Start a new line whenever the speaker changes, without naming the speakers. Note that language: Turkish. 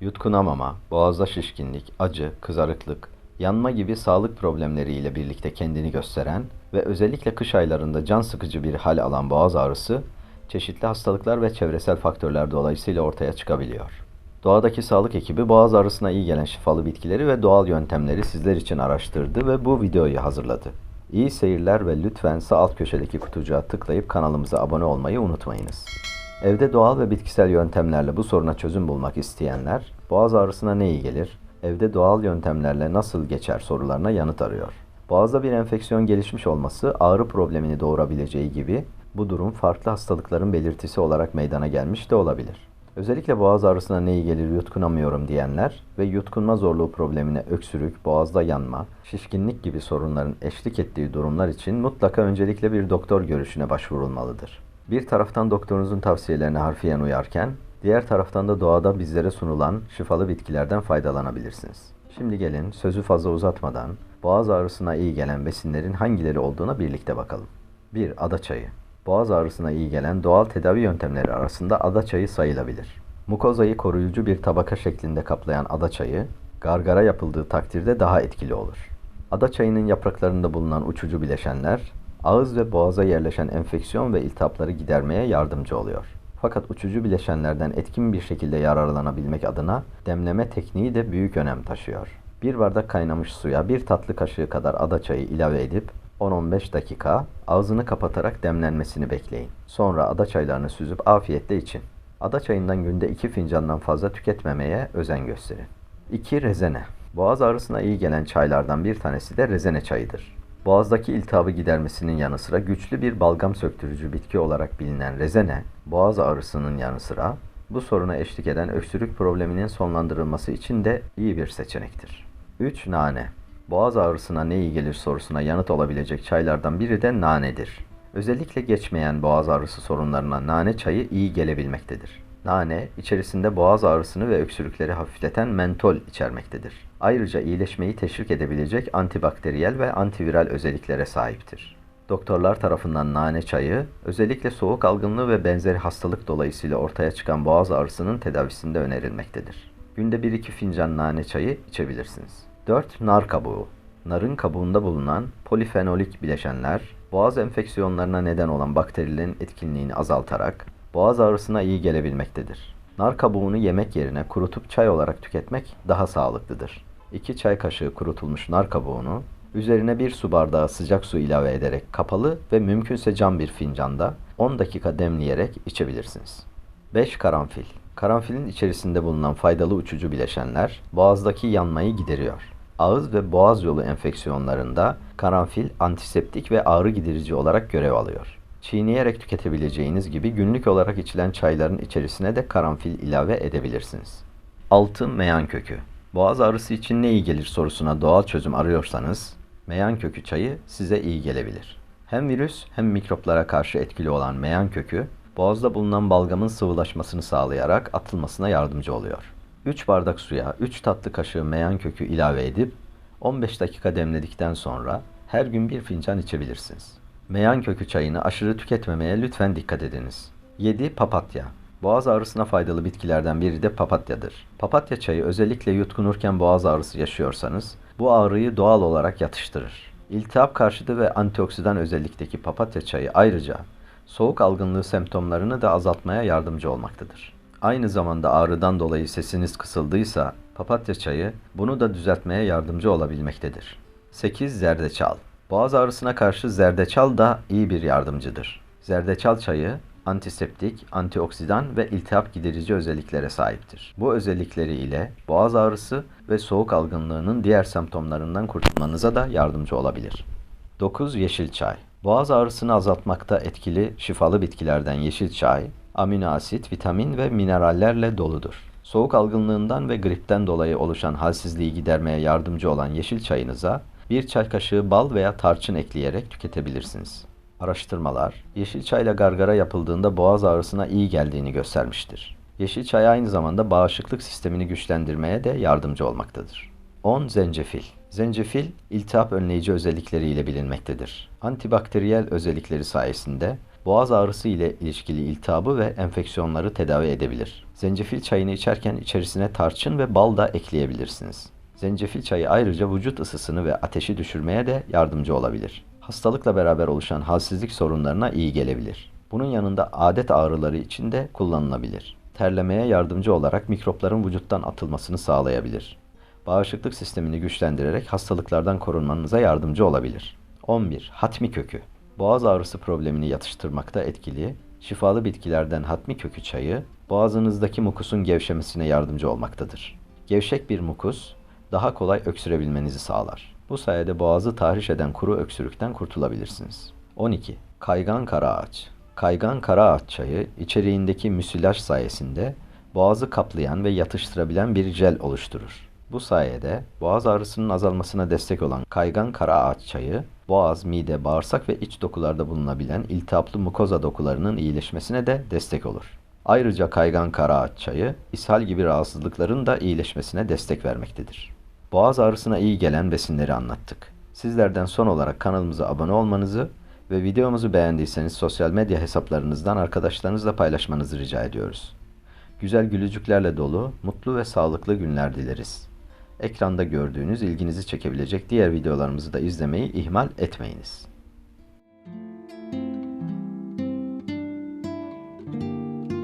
Yutkunamama, boğazda şişkinlik, acı, kızarıklık, yanma gibi sağlık problemleriyle birlikte kendini gösteren ve özellikle kış aylarında can sıkıcı bir hal alan boğaz ağrısı, çeşitli hastalıklar ve çevresel faktörler dolayısıyla ortaya çıkabiliyor. Doğadaki sağlık ekibi boğaz ağrısına iyi gelen şifalı bitkileri ve doğal yöntemleri sizler için araştırdı ve bu videoyu hazırladı. İyi seyirler ve lütfen sağ alt köşedeki kutucuğa tıklayıp kanalımıza abone olmayı unutmayınız. Evde doğal ve bitkisel yöntemlerle bu soruna çözüm bulmak isteyenler, boğaz ağrısına ne iyi gelir, evde doğal yöntemlerle nasıl geçer sorularına yanıt arıyor. Boğazda bir enfeksiyon gelişmiş olması ağrı problemini doğurabileceği gibi bu durum farklı hastalıkların belirtisi olarak meydana gelmiş de olabilir. Özellikle boğaz ağrısına ne iyi gelir yutkunamıyorum diyenler ve yutkunma zorluğu problemine öksürük, boğazda yanma, şişkinlik gibi sorunların eşlik ettiği durumlar için mutlaka öncelikle bir doktor görüşüne başvurulmalıdır. Bir taraftan doktorunuzun tavsiyelerine harfiyen uyarken, diğer taraftan da doğada bizlere sunulan şifalı bitkilerden faydalanabilirsiniz. Şimdi gelin sözü fazla uzatmadan boğaz ağrısına iyi gelen besinlerin hangileri olduğuna birlikte bakalım. 1. Ada çayı. Boğaz ağrısına iyi gelen doğal tedavi yöntemleri arasında ada çayı sayılabilir. Mukozayı koruyucu bir tabaka şeklinde kaplayan ada çayı, gargara yapıldığı takdirde daha etkili olur. Ada çayının yapraklarında bulunan uçucu bileşenler, ağız ve boğaza yerleşen enfeksiyon ve iltihapları gidermeye yardımcı oluyor. Fakat uçucu bileşenlerden etkin bir şekilde yararlanabilmek adına demleme tekniği de büyük önem taşıyor. Bir bardak kaynamış suya bir tatlı kaşığı kadar ada çayı ilave edip 10-15 dakika ağzını kapatarak demlenmesini bekleyin. Sonra ada çaylarını süzüp afiyetle için. Ada çayından günde 2 fincandan fazla tüketmemeye özen gösterin. 2. Rezene. Boğaz ağrısına iyi gelen çaylardan bir tanesi de rezene çayıdır. Boğazdaki iltihabı gidermesinin yanı sıra güçlü bir balgam söktürücü bitki olarak bilinen rezene, boğaz ağrısının yanı sıra bu soruna eşlik eden öksürük probleminin sonlandırılması için de iyi bir seçenektir. 3. Nane. Boğaz ağrısına ne iyi gelir sorusuna yanıt olabilecek çaylardan biri de nanedir. Özellikle geçmeyen boğaz ağrısı sorunlarına nane çayı iyi gelebilmektedir. Nane, içerisinde boğaz ağrısını ve öksürükleri hafifleten mentol içermektedir. Ayrıca iyileşmeyi teşvik edebilecek antibakteriyel ve antiviral özelliklere sahiptir. Doktorlar tarafından nane çayı, özellikle soğuk algınlığı ve benzeri hastalık dolayısıyla ortaya çıkan boğaz ağrısının tedavisinde önerilmektedir. Günde 1-2 fincan nane çayı içebilirsiniz. 4. Nar kabuğu. Narın kabuğunda bulunan polifenolik bileşenler, boğaz enfeksiyonlarına neden olan bakterilerin etkinliğini azaltarak boğaz ağrısına iyi gelebilmektedir. Nar kabuğunu yemek yerine kurutup çay olarak tüketmek daha sağlıklıdır. 2 çay kaşığı kurutulmuş nar kabuğunu üzerine bir su bardağı sıcak su ilave ederek kapalı ve mümkünse cam bir fincanda 10 dakika demleyerek içebilirsiniz. 5 karanfil. Karanfilin içerisinde bulunan faydalı uçucu bileşenler boğazdaki yanmayı gideriyor. Ağız ve boğaz yolu enfeksiyonlarında karanfil antiseptik ve ağrı giderici olarak görev alıyor. Çiğneyerek tüketebileceğiniz gibi günlük olarak içilen çayların içerisine de karanfil ilave edebilirsiniz. 6. Meyan kökü. Boğaz ağrısı için ne iyi gelir sorusuna doğal çözüm arıyorsanız, meyan kökü çayı size iyi gelebilir. Hem virüs hem mikroplara karşı etkili olan meyan kökü, boğazda bulunan balgamın sıvılaşmasını sağlayarak atılmasına yardımcı oluyor. 3 bardak suya 3 tatlı kaşığı meyan kökü ilave edip 15 dakika demledikten sonra her gün bir fincan içebilirsiniz. Meyan kökü çayını aşırı tüketmemeye lütfen dikkat ediniz. 7. Papatya. Boğaz ağrısına faydalı bitkilerden biri de papatyadır. Papatya çayı özellikle yutkunurken boğaz ağrısı yaşıyorsanız bu ağrıyı doğal olarak yatıştırır. İltihap karşıtı ve antioksidan özellikteki papatya çayı ayrıca soğuk algınlığı semptomlarını da azaltmaya yardımcı olmaktadır. Aynı zamanda ağrıdan dolayı sesiniz kısıldıysa papatya çayı bunu da düzeltmeye yardımcı olabilmektedir. 8. Zerdeçal. Boğaz ağrısına karşı zerdeçal da iyi bir yardımcıdır. Zerdeçal çayı antiseptik, antioksidan ve iltihap giderici özelliklere sahiptir. Bu özellikleri ile boğaz ağrısı ve soğuk algınlığının diğer semptomlarından kurtulmanıza da yardımcı olabilir. 9. Yeşil çay. Boğaz ağrısını azaltmakta etkili şifalı bitkilerden yeşil çay, amino asit, vitamin ve minerallerle doludur. Soğuk algınlığından ve gripten dolayı oluşan halsizliği gidermeye yardımcı olan yeşil çayınıza bir çay kaşığı bal veya tarçın ekleyerek tüketebilirsiniz. Araştırmalar, yeşil çayla gargara yapıldığında boğaz ağrısına iyi geldiğini göstermiştir. Yeşil çay aynı zamanda bağışıklık sistemini güçlendirmeye de yardımcı olmaktadır. 10. Zencefil Zencefil, iltihap önleyici özellikleriyle bilinmektedir. Antibakteriyel özellikleri sayesinde Boğaz ağrısı ile ilişkili iltihabı ve enfeksiyonları tedavi edebilir. Zencefil çayını içerken içerisine tarçın ve bal da ekleyebilirsiniz. Zencefil çayı ayrıca vücut ısısını ve ateşi düşürmeye de yardımcı olabilir. Hastalıkla beraber oluşan halsizlik sorunlarına iyi gelebilir. Bunun yanında adet ağrıları için de kullanılabilir. Terlemeye yardımcı olarak mikropların vücuttan atılmasını sağlayabilir. Bağışıklık sistemini güçlendirerek hastalıklardan korunmanıza yardımcı olabilir. 11. Hatmi kökü. Boğaz ağrısı problemini yatıştırmakta etkili, şifalı bitkilerden hatmi kökü çayı, boğazınızdaki mukusun gevşemesine yardımcı olmaktadır. Gevşek bir mukus, daha kolay öksürebilmenizi sağlar. Bu sayede boğazı tahriş eden kuru öksürükten kurtulabilirsiniz. 12. Kaygan kara ağaç. Kaygan kara ağaç çayı içeriğindeki müsilaj sayesinde boğazı kaplayan ve yatıştırabilen bir jel oluşturur. Bu sayede boğaz ağrısının azalmasına destek olan kaygan kara ağaç çayı, boğaz, mide, bağırsak ve iç dokularda bulunabilen iltihaplı mukoza dokularının iyileşmesine de destek olur. Ayrıca kaygan kara ağaç çayı, ishal gibi rahatsızlıkların da iyileşmesine destek vermektedir. Boğaz ağrısına iyi gelen besinleri anlattık. Sizlerden son olarak kanalımıza abone olmanızı ve videomuzu beğendiyseniz sosyal medya hesaplarınızdan arkadaşlarınızla paylaşmanızı rica ediyoruz. Güzel gülücüklerle dolu, mutlu ve sağlıklı günler dileriz. Ekranda gördüğünüz ilginizi çekebilecek diğer videolarımızı da izlemeyi ihmal etmeyiniz.